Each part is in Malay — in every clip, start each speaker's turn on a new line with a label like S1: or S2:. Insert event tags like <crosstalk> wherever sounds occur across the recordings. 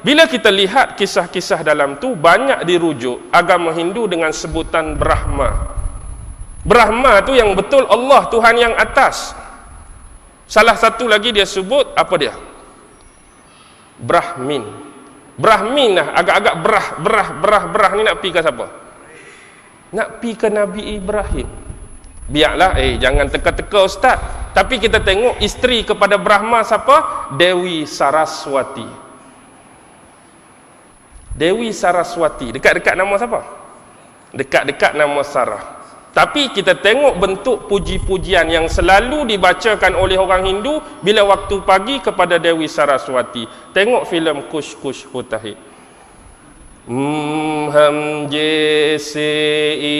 S1: bila kita lihat kisah-kisah dalam tu banyak dirujuk agama Hindu dengan sebutan Brahma. Brahma tu yang betul Allah Tuhan yang atas. Salah satu lagi dia sebut apa dia? Brahmin. Brahmin lah agak-agak berah berah berah berah ni nak pi ke siapa? Nak pi ke Nabi Ibrahim. Biarlah eh jangan teka-teka ustaz. Tapi kita tengok isteri kepada Brahma siapa? Dewi Saraswati. Dewi Saraswati. Dekat-dekat nama siapa? Dekat-dekat nama Sarah. Tapi kita tengok bentuk puji-pujian yang selalu dibacakan oleh orang Hindu bila waktu pagi kepada Dewi Saraswati. Tengok filem Kush Kush Hutahid. Hmm, ham jese i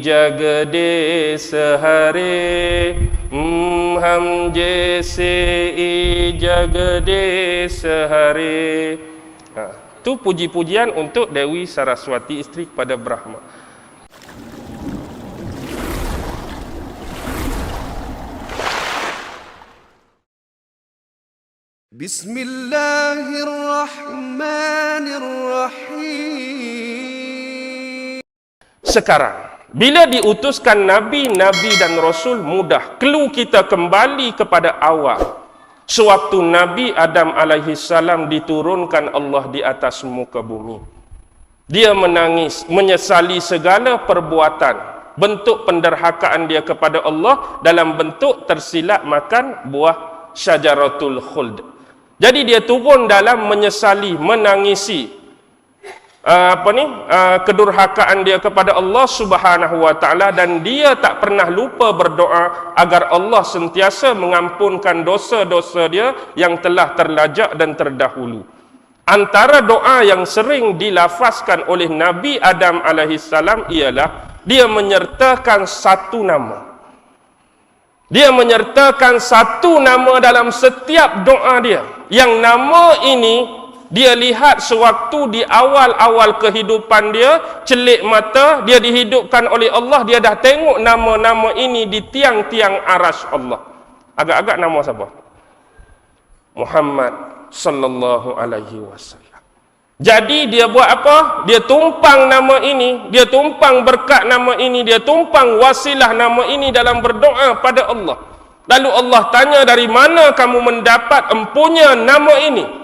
S1: jagade sehari hmm, ham jese i jagade itu puji-pujian untuk Dewi Saraswati isteri kepada Brahma.
S2: Bismillahirrahmanirrahim.
S1: Sekarang, bila diutuskan Nabi, Nabi dan Rasul mudah. Kelu kita kembali kepada awal. Sewaktu Nabi Adam alaihi salam diturunkan Allah di atas muka bumi. Dia menangis, menyesali segala perbuatan, bentuk penderhakaan dia kepada Allah dalam bentuk tersilap makan buah syajaratul khuld. Jadi dia turun dalam menyesali, menangisi apa ni? Uh, kedurhakaan dia kepada Allah Subhanahu wa taala dan dia tak pernah lupa berdoa agar Allah sentiasa mengampunkan dosa-dosa dia yang telah terlajak dan terdahulu. Antara doa yang sering dilafazkan oleh Nabi Adam alaihissalam ialah dia menyertakan satu nama. Dia menyertakan satu nama dalam setiap doa dia. Yang nama ini dia lihat sewaktu di awal-awal kehidupan dia, celik mata, dia dihidupkan oleh Allah, dia dah tengok nama-nama ini di tiang-tiang aras Allah. Agak-agak nama siapa? Muhammad sallallahu alaihi wasallam. Jadi dia buat apa? Dia tumpang nama ini, dia tumpang berkat nama ini, dia tumpang wasilah nama ini dalam berdoa pada Allah. Lalu Allah tanya dari mana kamu mendapat empunya nama ini?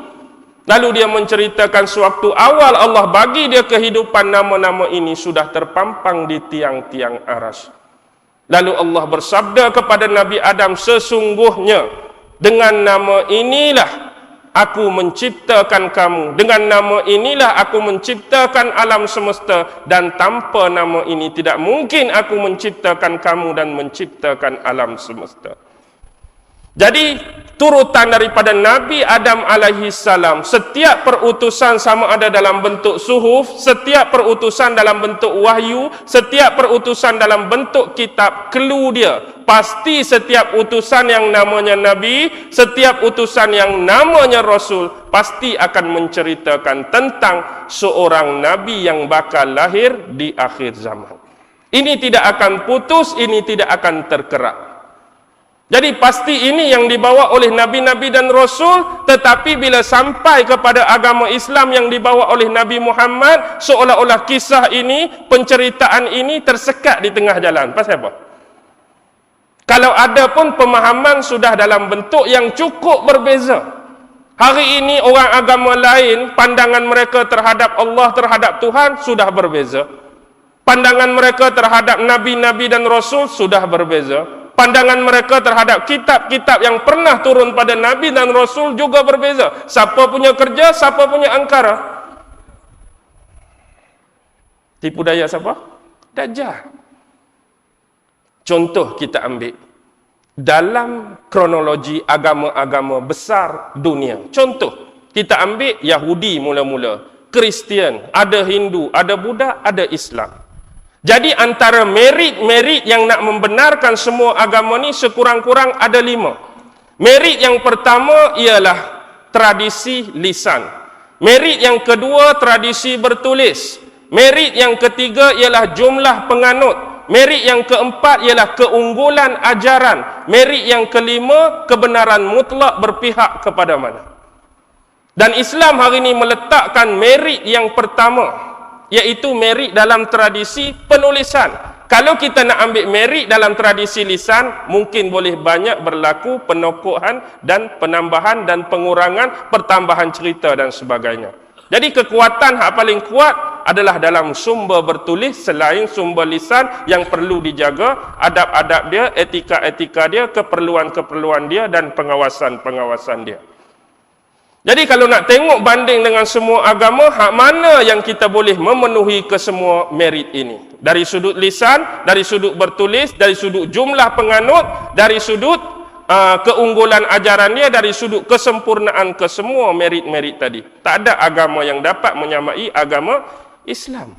S1: Lalu dia menceritakan sewaktu awal Allah bagi dia kehidupan nama-nama ini sudah terpampang di tiang-tiang aras. Lalu Allah bersabda kepada Nabi Adam sesungguhnya dengan nama inilah aku menciptakan kamu dengan nama inilah aku menciptakan alam semesta dan tanpa nama ini tidak mungkin aku menciptakan kamu dan menciptakan alam semesta jadi turutan daripada Nabi Adam alaihi salam. Setiap perutusan sama ada dalam bentuk suhuf setiap perutusan dalam bentuk wahyu setiap perutusan dalam bentuk kitab kelu dia. Pasti setiap utusan yang namanya nabi setiap utusan yang namanya rasul pasti akan menceritakan tentang seorang nabi yang bakal lahir di akhir zaman. Ini tidak akan putus ini tidak akan terkerak jadi pasti ini yang dibawa oleh nabi-nabi dan rasul tetapi bila sampai kepada agama Islam yang dibawa oleh Nabi Muhammad seolah-olah kisah ini penceritaan ini tersekat di tengah jalan. Pasal apa? Kalau ada pun pemahaman sudah dalam bentuk yang cukup berbeza. Hari ini orang agama lain pandangan mereka terhadap Allah terhadap Tuhan sudah berbeza. Pandangan mereka terhadap nabi-nabi dan rasul sudah berbeza pandangan mereka terhadap kitab-kitab yang pernah turun pada Nabi dan Rasul juga berbeza. Siapa punya kerja, siapa punya angkara. Tipu daya siapa? Dajjal. Contoh kita ambil. Dalam kronologi agama-agama besar dunia. Contoh, kita ambil Yahudi mula-mula. Kristian, ada Hindu, ada Buddha, ada Islam. Jadi antara merit-merit yang nak membenarkan semua agama ni sekurang-kurang ada lima. Merit yang pertama ialah tradisi lisan. Merit yang kedua tradisi bertulis. Merit yang ketiga ialah jumlah penganut. Merit yang keempat ialah keunggulan ajaran. Merit yang kelima kebenaran mutlak berpihak kepada mana? Dan Islam hari ini meletakkan merit yang pertama iaitu merit dalam tradisi penulisan. Kalau kita nak ambil merit dalam tradisi lisan, mungkin boleh banyak berlaku penokohan dan penambahan dan pengurangan, pertambahan cerita dan sebagainya. Jadi kekuatan hak paling kuat adalah dalam sumber bertulis selain sumber lisan yang perlu dijaga adab-adab dia, etika-etika dia, keperluan-keperluan dia dan pengawasan-pengawasan dia. Jadi kalau nak tengok banding dengan semua agama, hak mana yang kita boleh memenuhi kesemua merit ini? Dari sudut lisan, dari sudut bertulis, dari sudut jumlah penganut, dari sudut uh, keunggulan ajaran dia, dari sudut kesempurnaan kesemua merit-merit tadi. Tak ada agama yang dapat menyamai agama Islam.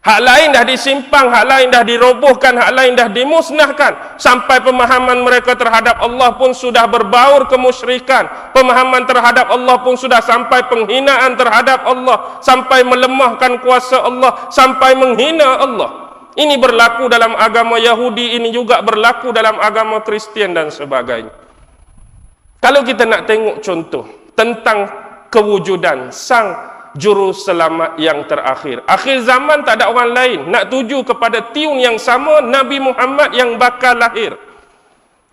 S1: Hak lain dah disimpang, hak lain dah dirobohkan, hak lain dah dimusnahkan. Sampai pemahaman mereka terhadap Allah pun sudah berbaur kemusyrikan. Pemahaman terhadap Allah pun sudah sampai penghinaan terhadap Allah. Sampai melemahkan kuasa Allah. Sampai menghina Allah. Ini berlaku dalam agama Yahudi, ini juga berlaku dalam agama Kristian dan sebagainya. Kalau kita nak tengok contoh tentang kewujudan sang juru selamat yang terakhir. Akhir zaman tak ada orang lain. Nak tuju kepada tiun yang sama Nabi Muhammad yang bakal lahir.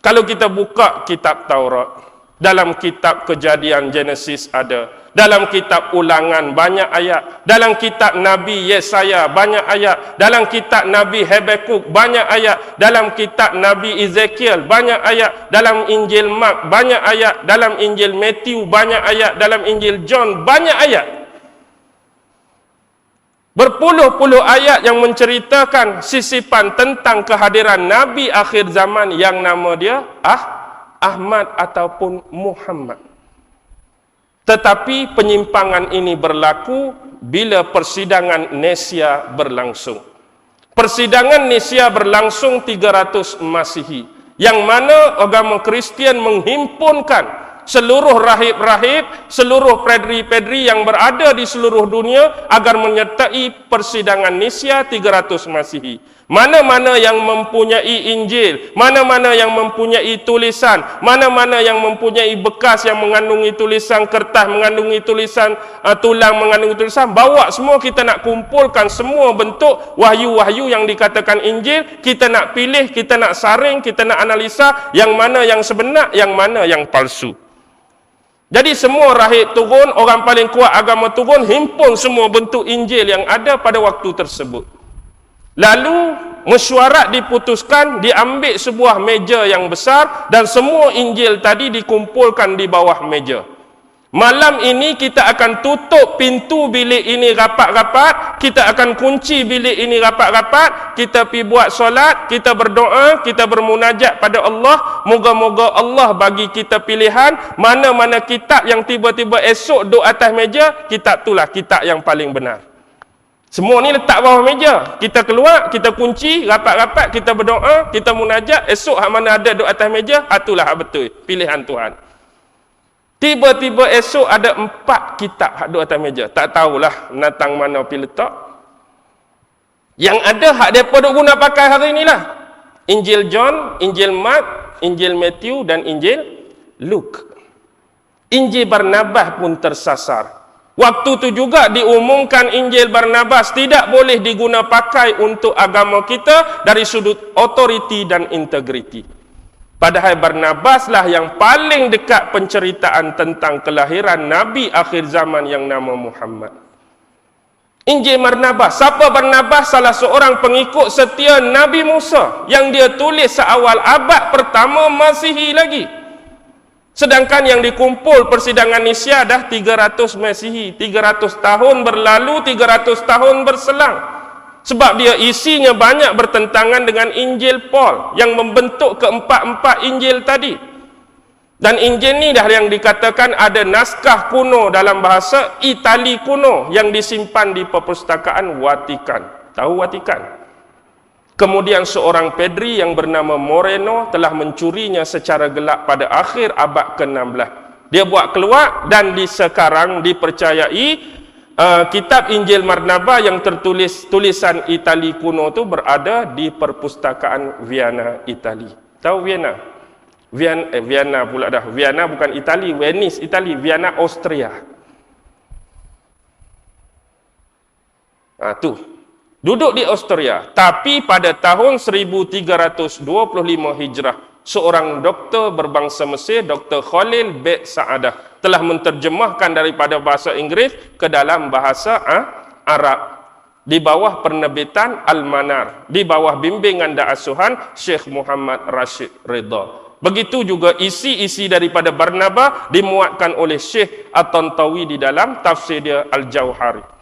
S1: Kalau kita buka kitab Taurat, dalam kitab Kejadian Genesis ada, dalam kitab Ulangan banyak ayat, dalam kitab Nabi Yesaya banyak ayat, dalam kitab Nabi Hebekuk banyak ayat, dalam kitab Nabi Ezekiel banyak ayat, dalam Injil Mark banyak ayat, dalam Injil Matthew banyak ayat, dalam Injil John banyak ayat. Berpuluh-puluh ayat yang menceritakan sisipan tentang kehadiran Nabi akhir zaman yang nama dia Ah Ahmad ataupun Muhammad. Tetapi penyimpangan ini berlaku bila persidangan Nesia berlangsung. Persidangan Nesia berlangsung 300 Masihi. Yang mana agama Kristian menghimpunkan seluruh rahib-rahib, seluruh pedri-pedri yang berada di seluruh dunia agar menyertai persidangan Nisya 300 Masihi. Mana-mana yang mempunyai Injil, mana-mana yang mempunyai tulisan, mana-mana yang mempunyai bekas yang mengandungi tulisan kertas, mengandungi tulisan uh, tulang, mengandungi tulisan, bawa semua kita nak kumpulkan semua bentuk wahyu-wahyu yang dikatakan Injil, kita nak pilih, kita nak saring, kita nak analisa yang mana yang sebenar, yang mana yang palsu. Jadi semua rahib turun, orang paling kuat agama turun, himpun semua bentuk Injil yang ada pada waktu tersebut. Lalu mesyuarat diputuskan, diambil sebuah meja yang besar dan semua Injil tadi dikumpulkan di bawah meja. Malam ini kita akan tutup pintu bilik ini rapat-rapat, kita akan kunci bilik ini rapat-rapat, kita pi buat solat, kita berdoa, kita bermunajat pada Allah, moga-moga Allah bagi kita pilihan mana-mana kitab yang tiba-tiba esok duduk atas meja, kitab itulah kitab yang paling benar. Semua ni letak bawah meja. Kita keluar, kita kunci, rapat-rapat, kita berdoa, kita munajat, esok hak mana ada duduk atas meja, itulah hak betul pilihan Tuhan. Tiba-tiba esok ada empat kitab hak duduk atas meja. Tak tahulah natang mana pergi letak. Yang ada hak mereka duduk guna pakai hari inilah. Injil John, Injil Mark, Injil Matthew dan Injil Luke. Injil Barnabas pun tersasar. Waktu tu juga diumumkan Injil Barnabas tidak boleh diguna pakai untuk agama kita dari sudut otoriti dan integriti. Padahal Barnabas lah yang paling dekat penceritaan tentang kelahiran Nabi akhir zaman yang nama Muhammad. Injil Barnabas. Siapa Barnabas? Salah seorang pengikut setia Nabi Musa yang dia tulis seawal abad pertama Masihi lagi. Sedangkan yang dikumpul persidangan Nisya dah 300 Masihi. 300 tahun berlalu, 300 tahun berselang. Sebab dia isinya banyak bertentangan dengan Injil Paul yang membentuk keempat-empat Injil tadi. Dan Injil ni dah yang dikatakan ada naskah kuno dalam bahasa Itali kuno yang disimpan di perpustakaan Vatikan. Tahu Vatikan? Kemudian seorang pedri yang bernama Moreno telah mencurinya secara gelap pada akhir abad ke-16. Dia buat keluar dan di sekarang dipercayai uh, kitab Injil Marnaba yang tertulis tulisan Itali kuno tu berada di perpustakaan Vienna, Itali. Tahu Vienna? Vienna, eh, Vienna pula dah. Vienna bukan Itali, Venice, Itali, Vienna, Austria. Ah ha, tu. Duduk di Austria, tapi pada tahun 1325 Hijrah seorang doktor berbangsa Mesir, Dr. Khalil Bek Sa'adah, telah menterjemahkan daripada bahasa Inggeris ke dalam bahasa ha, Arab di bawah penerbitan Al-Manar, di bawah bimbingan dan asuhan Syekh Muhammad Rashid Ridha. Begitu juga isi-isi daripada Barnabas dimuatkan oleh Syekh At-Tantawi di dalam tafsir dia Al-Jauhari.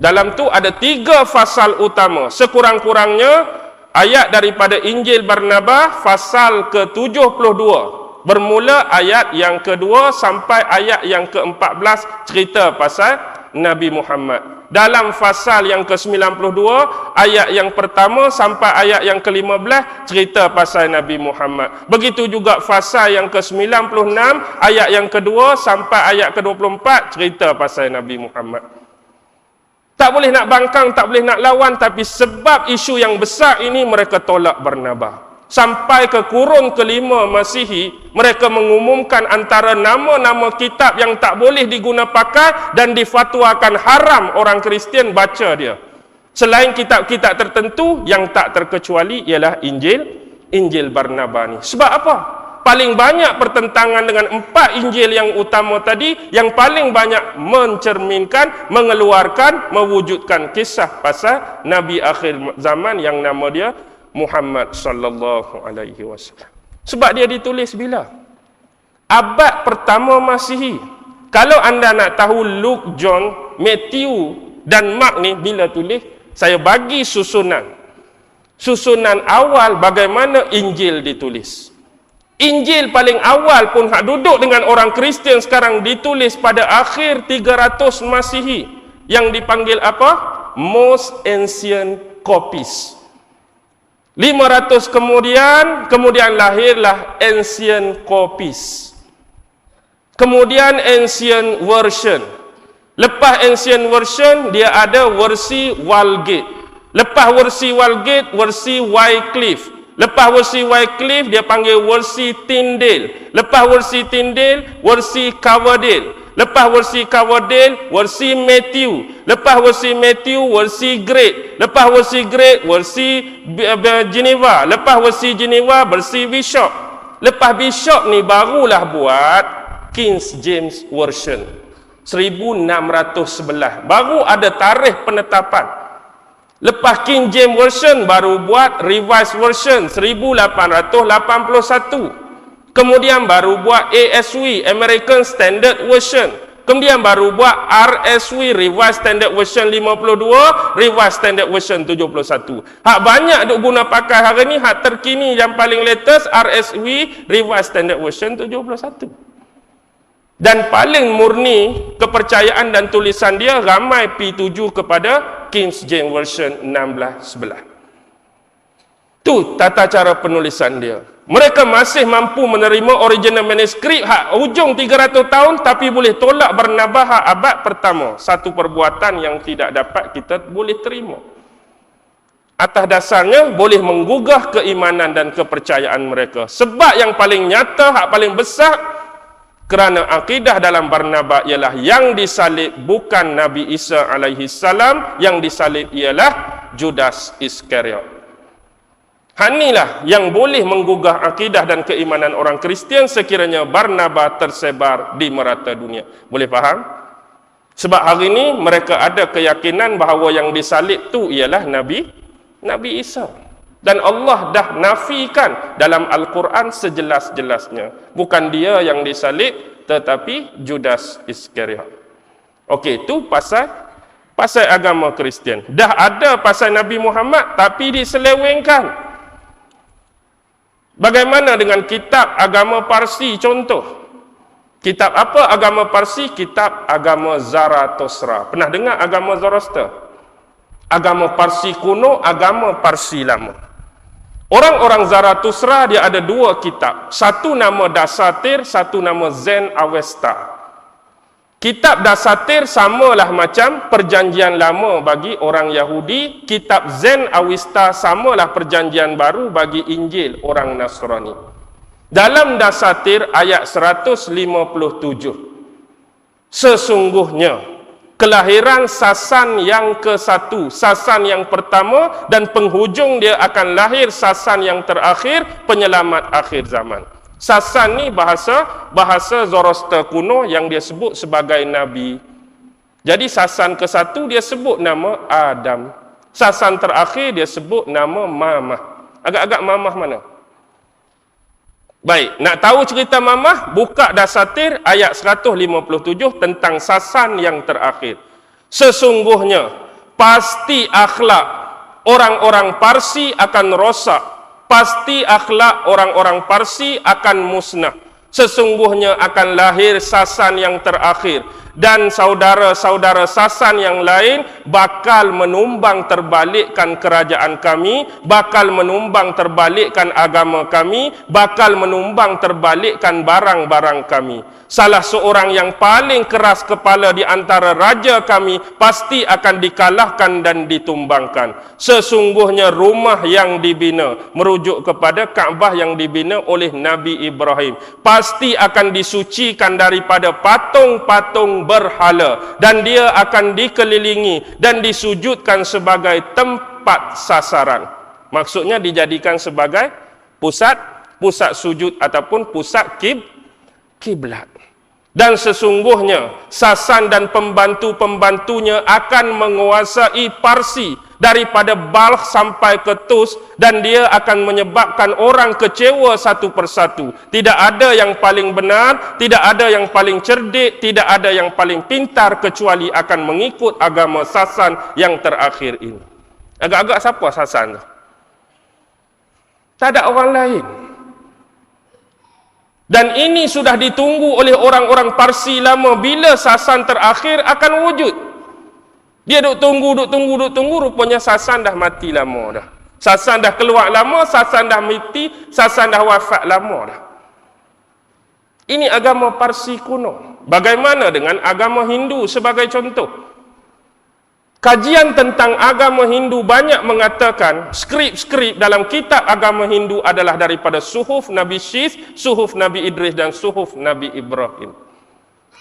S1: Dalam tu ada tiga fasal utama. Sekurang-kurangnya ayat daripada Injil Barnabas fasal ke-72. Bermula ayat yang kedua sampai ayat yang ke-14 cerita pasal Nabi Muhammad. Dalam fasal yang ke-92, ayat yang pertama sampai ayat yang ke-15 cerita pasal Nabi Muhammad. Begitu juga fasal yang ke-96, ayat yang kedua sampai ayat ke-24 cerita pasal Nabi Muhammad. Tak boleh nak bangkang, tak boleh nak lawan tapi sebab isu yang besar ini mereka tolak Barnabas sampai ke kurun kelima Masihi mereka mengumumkan antara nama-nama kitab yang tak boleh diguna pakai dan difatwakan haram orang Kristian baca dia. Selain kitab-kitab tertentu yang tak terkecuali ialah Injil Injil Barnabas ni. Sebab apa paling banyak pertentangan dengan empat Injil yang utama tadi yang paling banyak mencerminkan mengeluarkan mewujudkan kisah pasal Nabi akhir zaman yang nama dia Muhammad sallallahu alaihi wasallam. Sebab dia ditulis bila? Abad pertama Masihi. Kalau anda nak tahu Luke, John, Matthew dan Mark ni bila tulis, saya bagi susunan. Susunan awal bagaimana Injil ditulis. Injil paling awal pun hak duduk dengan orang Kristian sekarang ditulis pada akhir 300 Masihi yang dipanggil apa? Most ancient copies. 500 kemudian, kemudian lahirlah Ancient Copies. Kemudian Ancient Version. Lepas Ancient Version, dia ada versi Walgate. Lepas versi Walgate, versi Wycliffe. Lepas versi Wycliffe, dia panggil versi Tyndale. Lepas versi Tyndale, versi Coverdale. Lepas versi Coverdale, versi Matthew. Lepas versi Matthew, versi Great. Lepas versi Great, versi Geneva. Lepas versi Geneva, versi Bishop. Lepas Bishop ni barulah buat King James Version. 1611. Baru ada tarikh penetapan. Lepas King James Version baru buat Revised Version 1881. Kemudian baru buat ASV, American Standard Version. Kemudian baru buat RSV, Revised Standard Version 52, Revised Standard Version 71. Hak banyak duk guna pakai hari ni, hak terkini yang paling latest, RSV, Revised Standard Version 71. Dan paling murni kepercayaan dan tulisan dia ramai P7 kepada King James Version 1611. Tu tata cara penulisan dia. Mereka masih mampu menerima original manuskrip hak hujung 300 tahun tapi boleh tolak bernabah abad pertama. Satu perbuatan yang tidak dapat kita boleh terima. Atas dasarnya boleh menggugah keimanan dan kepercayaan mereka. Sebab yang paling nyata, hak paling besar kerana akidah dalam Barnabas ialah yang disalib bukan Nabi Isa alaihi salam, yang disalib ialah Judas Iskariot. Hanilah yang boleh menggugah akidah dan keimanan orang Kristian sekiranya Barnaba tersebar di merata dunia. Boleh faham? Sebab hari ini mereka ada keyakinan bahawa yang disalib tu ialah Nabi Nabi Isa. Dan Allah dah nafikan dalam Al-Quran sejelas-jelasnya. Bukan dia yang disalib tetapi Judas Iskariot. Okey, itu pasal pasal agama Kristian. Dah ada pasal Nabi Muhammad tapi diselewengkan. Bagaimana dengan kitab agama Parsi contoh? Kitab apa agama Parsi? Kitab agama Zarathustra. Pernah dengar agama Zoroaster? Agama Parsi kuno, agama Parsi lama. Orang-orang Zarathustra dia ada dua kitab. Satu nama Dasatir, satu nama Zen Avesta. Kitab Dasatir samalah macam perjanjian lama bagi orang Yahudi. Kitab Zen Awista samalah perjanjian baru bagi Injil orang Nasrani. Dalam Dasatir ayat 157. Sesungguhnya kelahiran sasan yang ke satu, sasan yang pertama dan penghujung dia akan lahir sasan yang terakhir, penyelamat akhir zaman. Sasan ni bahasa bahasa Zoroaster kuno yang dia sebut sebagai nabi. Jadi sasan ke satu dia sebut nama Adam. Sasan terakhir dia sebut nama Mamah. Agak-agak Mamah mana? Baik, nak tahu cerita mamah, buka dasatir ayat 157 tentang sasan yang terakhir. Sesungguhnya, pasti akhlak orang-orang Parsi akan rosak. Pasti akhlak orang-orang Parsi akan musnah. Sesungguhnya akan lahir sasan yang terakhir dan saudara-saudara sasan yang lain bakal menumbang terbalikkan kerajaan kami, bakal menumbang terbalikkan agama kami, bakal menumbang terbalikkan barang-barang kami. Salah seorang yang paling keras kepala di antara raja kami pasti akan dikalahkan dan ditumbangkan. Sesungguhnya rumah yang dibina merujuk kepada Kaabah yang dibina oleh Nabi Ibrahim pasti akan disucikan daripada patung-patung berhala dan dia akan dikelilingi dan disujudkan sebagai tempat sasaran. Maksudnya dijadikan sebagai pusat pusat sujud ataupun pusat kib kiblat. Dan sesungguhnya Sasan dan pembantu-pembantunya akan menguasai Parsi daripada Balkh sampai ke Tus dan dia akan menyebabkan orang kecewa satu persatu. Tidak ada yang paling benar, tidak ada yang paling cerdik, tidak ada yang paling pintar kecuali akan mengikut agama Sasan yang terakhir ini. Agak-agak siapa Sasan tu? Tak ada orang lain. Dan ini sudah ditunggu oleh orang-orang Parsi lama bila sasan terakhir akan wujud. Dia duk tunggu, duk tunggu, duk tunggu, rupanya sasan dah mati lama dah. Sasan dah keluar lama, sasan dah mati, sasan dah wafat lama dah. Ini agama Parsi kuno. Bagaimana dengan agama Hindu sebagai contoh? Kajian tentang agama Hindu banyak mengatakan skrip-skrip dalam kitab agama Hindu adalah daripada suhuf Nabi Syith, suhuf Nabi Idris dan suhuf Nabi Ibrahim.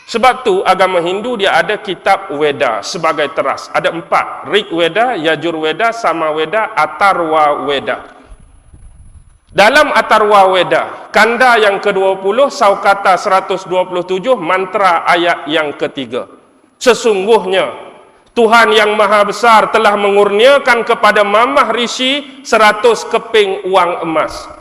S1: Sebab tu agama Hindu dia ada kitab Weda sebagai teras. Ada empat. Rik Weda, Yajur Weda, Sama Weda, Atarwa Weda. Dalam Atarwa Weda, kanda yang ke-20, Saukata 127, mantra ayat yang ketiga. Sesungguhnya, Tuhan yang maha besar telah mengurniakan kepada mamah rishi seratus keping uang emas.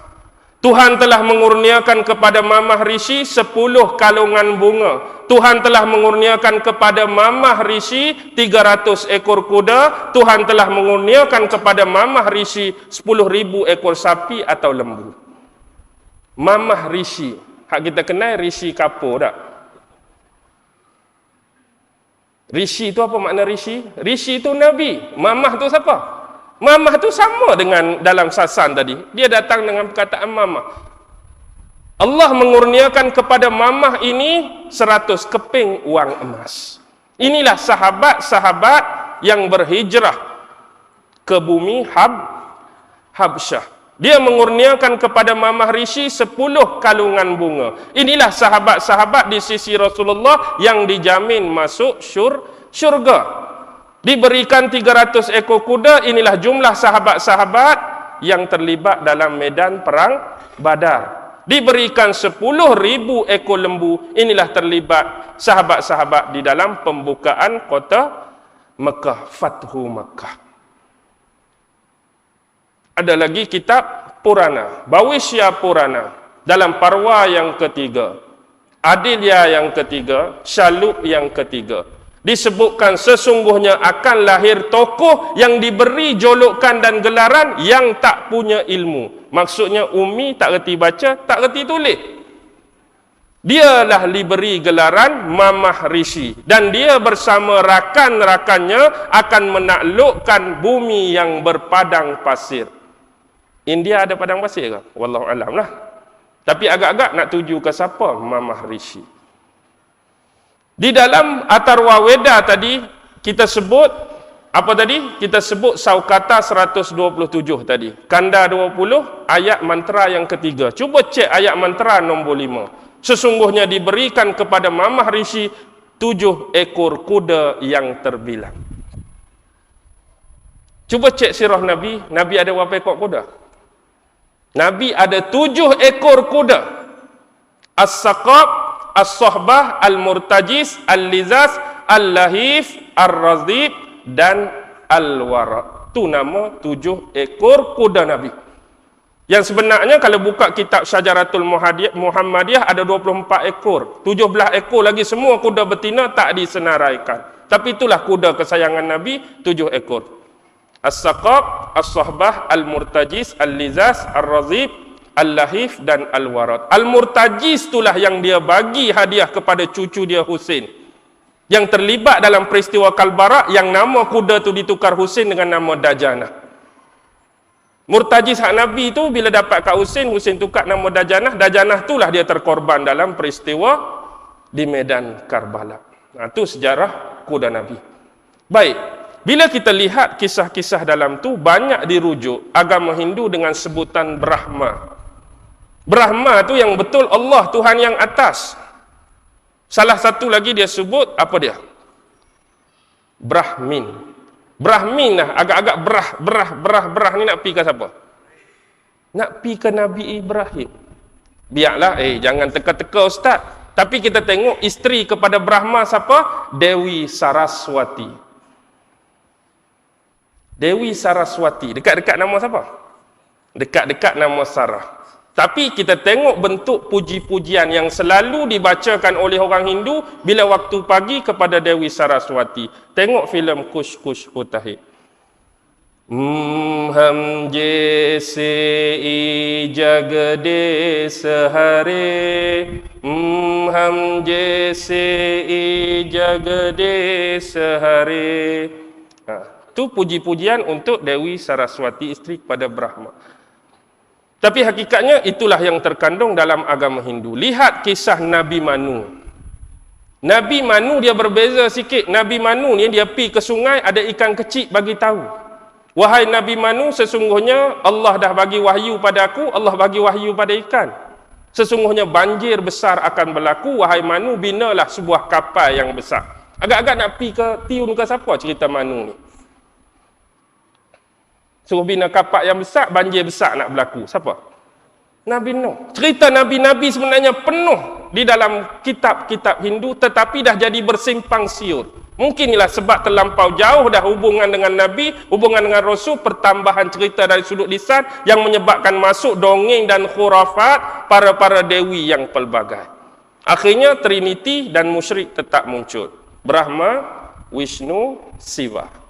S1: Tuhan telah mengurniakan kepada mamah rishi sepuluh kalungan bunga. Tuhan telah mengurniakan kepada mamah rishi tiga ratus ekor kuda. Tuhan telah mengurniakan kepada mamah rishi sepuluh ribu ekor sapi atau lembu. Mamah rishi. Hak kita kenal rishi kapur tak? Rishi itu apa makna rishi? Rishi itu nabi. Mamah tu siapa? Mamah tu sama dengan dalam sasan tadi. Dia datang dengan perkataan mamah. Allah mengurniakan kepada mamah ini seratus keping uang emas. Inilah sahabat-sahabat yang berhijrah ke bumi Hab Habsyah. Dia mengurniakan kepada Mamah Rishi sepuluh kalungan bunga. Inilah sahabat-sahabat di sisi Rasulullah yang dijamin masuk syur, syurga. Diberikan 300 ekor kuda, inilah jumlah sahabat-sahabat yang terlibat dalam medan perang badar. Diberikan 10 ribu ekor lembu, inilah terlibat sahabat-sahabat di dalam pembukaan kota Mekah, Fathu Mekah. Ada lagi kitab Purana, Bawishya Purana dalam parwa yang ketiga. Adilya yang ketiga, Syalup yang ketiga. Disebutkan sesungguhnya akan lahir tokoh yang diberi jolokan dan gelaran yang tak punya ilmu. Maksudnya Umi tak reti baca, tak reti tulis. Dialah diberi gelaran Mamah Rishi dan dia bersama rakan-rakannya akan menaklukkan bumi yang berpadang pasir. India ada padang pasir ke? Wallahu alam lah. Tapi agak-agak nak tuju ke siapa? Mamah Rishi. Di dalam Atarwa Weda tadi kita sebut apa tadi? Kita sebut Saukata 127 tadi. Kanda 20 ayat mantra yang ketiga. Cuba cek ayat mantra nombor 5. Sesungguhnya diberikan kepada Mamah Rishi tujuh ekor kuda yang terbilang. Cuba cek sirah Nabi, Nabi ada berapa ekor kuda? Nabi ada tujuh ekor kuda. As-Saqab, As-Sohbah, Al-Murtajis, Al-Lizaz, Al-Lahif, Ar-Razib, dan Al-Wara. Itu nama tujuh ekor kuda Nabi. Yang sebenarnya kalau buka kitab Syajaratul Muhammadiyah ada 24 ekor. 17 ekor lagi semua kuda betina tak disenaraikan. Tapi itulah kuda kesayangan Nabi, tujuh ekor. As-Saqab, As-Sahbah, Al-Murtajis, Al-Lizaz, Al-Razib, Al-Lahif dan Al-Warad. Al-Murtajis itulah yang dia bagi hadiah kepada cucu dia Husin. Yang terlibat dalam peristiwa Kalbara yang nama kuda tu ditukar Husin dengan nama Dajana. Murtajiz hak Nabi tu bila dapat Kak Husin, Husin tukar nama Dajanah. Dajanah itulah dia terkorban dalam peristiwa di medan Karbala. Nah, itu sejarah kuda Nabi. Baik, bila kita lihat kisah-kisah dalam tu banyak dirujuk agama Hindu dengan sebutan Brahma. Brahma tu yang betul Allah Tuhan yang atas. Salah satu lagi dia sebut apa dia? Brahmin. Brahmin lah, agak-agak berah, berah, berah, berah ni nak pi ke siapa? Nak pi ke Nabi Ibrahim. Biarlah, eh jangan teka-teka ustaz. Tapi kita tengok isteri kepada Brahma siapa? Dewi Saraswati. Dewi Saraswati. Dekat-dekat nama siapa? Dekat-dekat nama Sarah. Tapi kita tengok bentuk puji-pujian yang selalu dibacakan oleh orang Hindu bila waktu pagi kepada Dewi Saraswati. Tengok filem Kush Kush Putahid. Hmm, ham je i jagade sehari hmm, ham je i jagade sehari ha, tu puji-pujian untuk Dewi Saraswati isteri kepada Brahma tapi hakikatnya itulah yang terkandung dalam agama Hindu. Lihat kisah Nabi Manu. Nabi Manu dia berbeza sikit. Nabi Manu ni dia pi ke sungai ada ikan kecil bagi tahu. Wahai Nabi Manu sesungguhnya Allah dah bagi wahyu pada aku, Allah bagi wahyu pada ikan. Sesungguhnya banjir besar akan berlaku, wahai Manu binalah sebuah kapal yang besar. Agak-agak nak pi ke tiun ke siapa cerita Manu ni? Suruh bina kapak yang besar, banjir besar nak berlaku. Siapa? Nabi Nuh. Cerita Nabi-Nabi sebenarnya penuh di dalam kitab-kitab Hindu tetapi dah jadi bersimpang siur. Mungkin inilah sebab terlampau jauh dah hubungan dengan Nabi, hubungan dengan Rasul, pertambahan cerita dari sudut lisan yang menyebabkan masuk dongeng dan khurafat para-para dewi yang pelbagai. Akhirnya Trinity dan musyrik tetap muncul. Brahma, Vishnu, Siva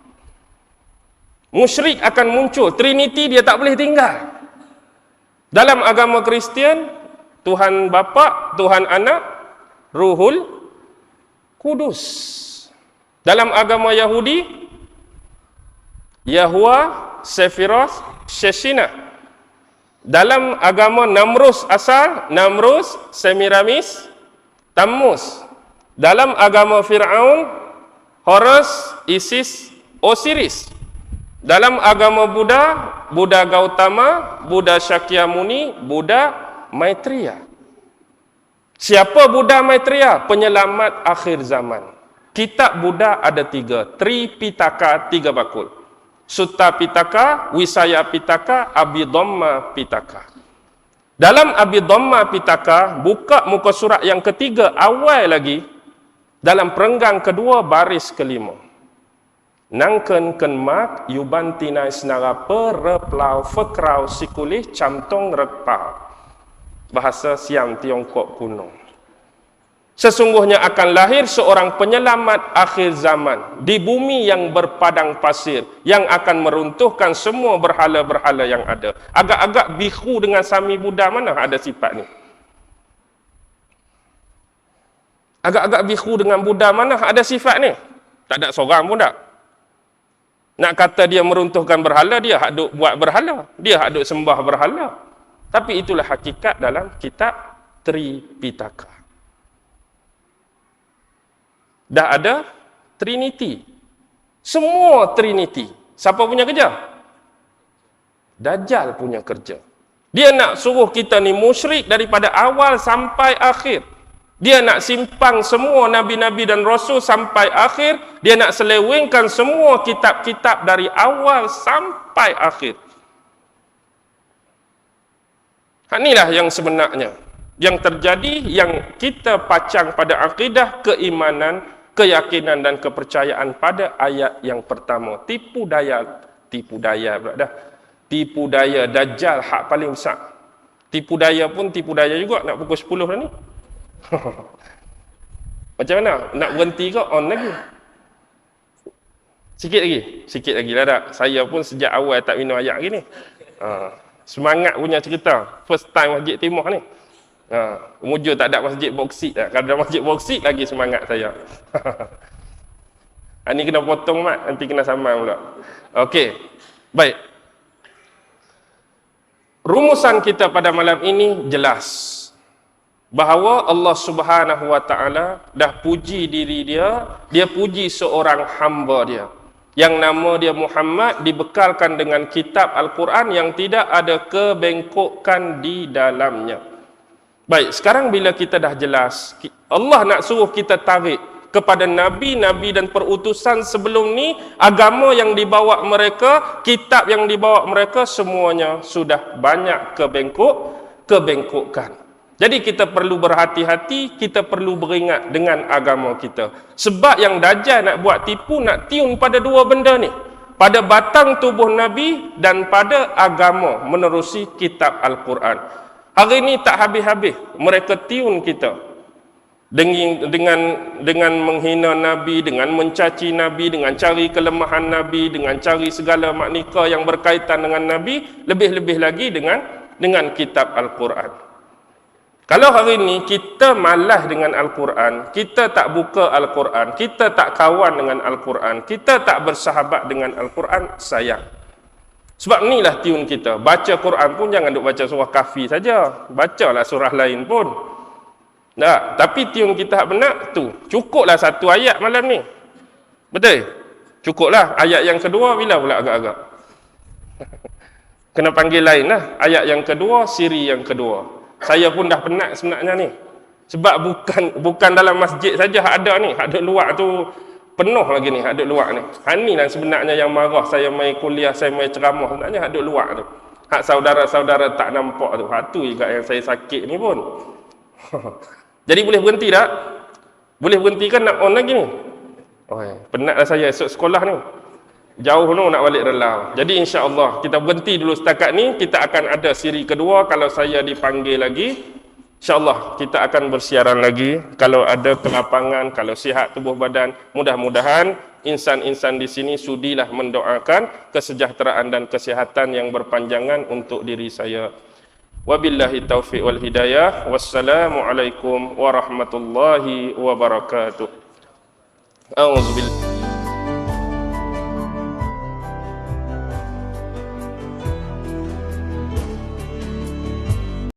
S1: musyrik akan muncul. Trinity dia tak boleh tinggal. Dalam agama Kristian Tuhan Bapa Tuhan Anak Ruhul Kudus. Dalam agama Yahudi Yahwa Sephiroth Sheshina. Dalam agama Namrus asal Namrus Semiramis Tammuz. Dalam agama Fir'aun Horus Isis Osiris dalam agama Buddha, Buddha Gautama, Buddha Shakyamuni, Buddha Maitreya. Siapa Buddha Maitreya? Penyelamat akhir zaman. Kitab Buddha ada tiga. Tripitaka, tiga bakul. Sutta Pitaka, Wisaya Pitaka, Abhidhamma Pitaka. Dalam Abhidhamma Pitaka, buka muka surat yang ketiga, awal lagi, dalam perenggang kedua, baris kelima. Nangken ken mak yubantina isnara pereplau fekrau sikulih camtong repau. Bahasa siam Tiongkok kuno. Sesungguhnya akan lahir seorang penyelamat akhir zaman di bumi yang berpadang pasir yang akan meruntuhkan semua berhala-berhala yang ada. Agak-agak bihu dengan Sami Buddha mana ada sifat ni? Agak-agak bihu dengan Buddha mana ada sifat ni? Tak ada seorang pun tak? Nak kata dia meruntuhkan berhala, dia hak buat berhala. Dia hak sembah berhala. Tapi itulah hakikat dalam kitab Tripitaka. Dah ada Trinity. Semua Trinity. Siapa punya kerja? Dajjal punya kerja. Dia nak suruh kita ni musyrik daripada awal sampai akhir. Dia nak simpang semua nabi-nabi dan rasul sampai akhir, dia nak selewengkan semua kitab-kitab dari awal sampai akhir. Inilah yang sebenarnya yang terjadi yang kita pacang pada akidah keimanan, keyakinan dan kepercayaan pada ayat yang pertama. Tipu daya, tipu daya dah. Tipu daya dajjal hak paling besar. Tipu daya pun tipu daya juga nak pukul 10 dah ni. <laughs> Macam mana? Nak berhenti ke on lagi? Sikit lagi. Sikit lagi lah tak. Saya pun sejak awal tak minum ayat lagi ni. Ha. Semangat punya cerita. First time Masjid Timur ni. Ha. Mujur tak ada masjid boksit tak. Kalau ada masjid boksit lagi semangat saya. <laughs> ha, ni kena potong mat. Nanti kena saman pula. Okey. Baik. Rumusan kita pada malam ini jelas bahawa Allah Subhanahu wa taala dah puji diri dia, dia puji seorang hamba dia yang nama dia Muhammad dibekalkan dengan kitab Al-Quran yang tidak ada kebengkokan di dalamnya. Baik, sekarang bila kita dah jelas, Allah nak suruh kita tarik kepada nabi-nabi dan perutusan sebelum ni, agama yang dibawa mereka, kitab yang dibawa mereka semuanya sudah banyak kebengkok, kebengkokan. Jadi kita perlu berhati-hati, kita perlu beringat dengan agama kita. Sebab yang Dajjal nak buat tipu, nak tiun pada dua benda ni. Pada batang tubuh Nabi dan pada agama menerusi kitab Al-Quran. Hari ini tak habis-habis mereka tiun kita. Dengan, dengan dengan menghina Nabi, dengan mencaci Nabi, dengan cari kelemahan Nabi, dengan cari segala maknika yang berkaitan dengan Nabi, lebih-lebih lagi dengan dengan kitab Al-Quran. Kalau hari ini kita malas dengan Al-Quran, kita tak buka Al-Quran, kita tak kawan dengan Al-Quran, kita tak bersahabat dengan Al-Quran, sayang. Sebab inilah tiun kita. Baca Quran pun jangan duk baca surah kafi saja. Bacalah surah lain pun. Tak, tapi tiun kita benar tu. Cukuplah satu ayat malam ni. Betul? Cukuplah. Ayat yang kedua bila pula agak-agak? <laughs> Kena panggil lain lah. Ayat yang kedua, siri yang kedua. Saya pun dah penat sebenarnya ni. Sebab bukan bukan dalam masjid saja ada ni. Ada luar tu penuh lagi ni. Ada luar ni. Ha ni lah sebenarnya yang marah saya main kuliah, saya main ceramah. Sebenarnya ada luar tu. Hak saudara-saudara tak nampak tu. Hak tu juga yang saya sakit ni pun. <laughs> Jadi boleh berhenti tak? Boleh berhenti kan nak on lagi ni? Oh, penatlah saya esok sekolah ni. Jauh tu nak balik relau. Jadi insya Allah kita berhenti dulu setakat ni. Kita akan ada siri kedua kalau saya dipanggil lagi. Insya Allah kita akan bersiaran lagi. Kalau ada kelapangan, kalau sihat tubuh badan. Mudah-mudahan insan-insan di sini sudilah mendoakan kesejahteraan dan kesihatan yang berpanjangan untuk diri saya. Wabillahi taufiq wal hidayah. Wassalamualaikum warahmatullahi wabarakatuh. Auzubillahi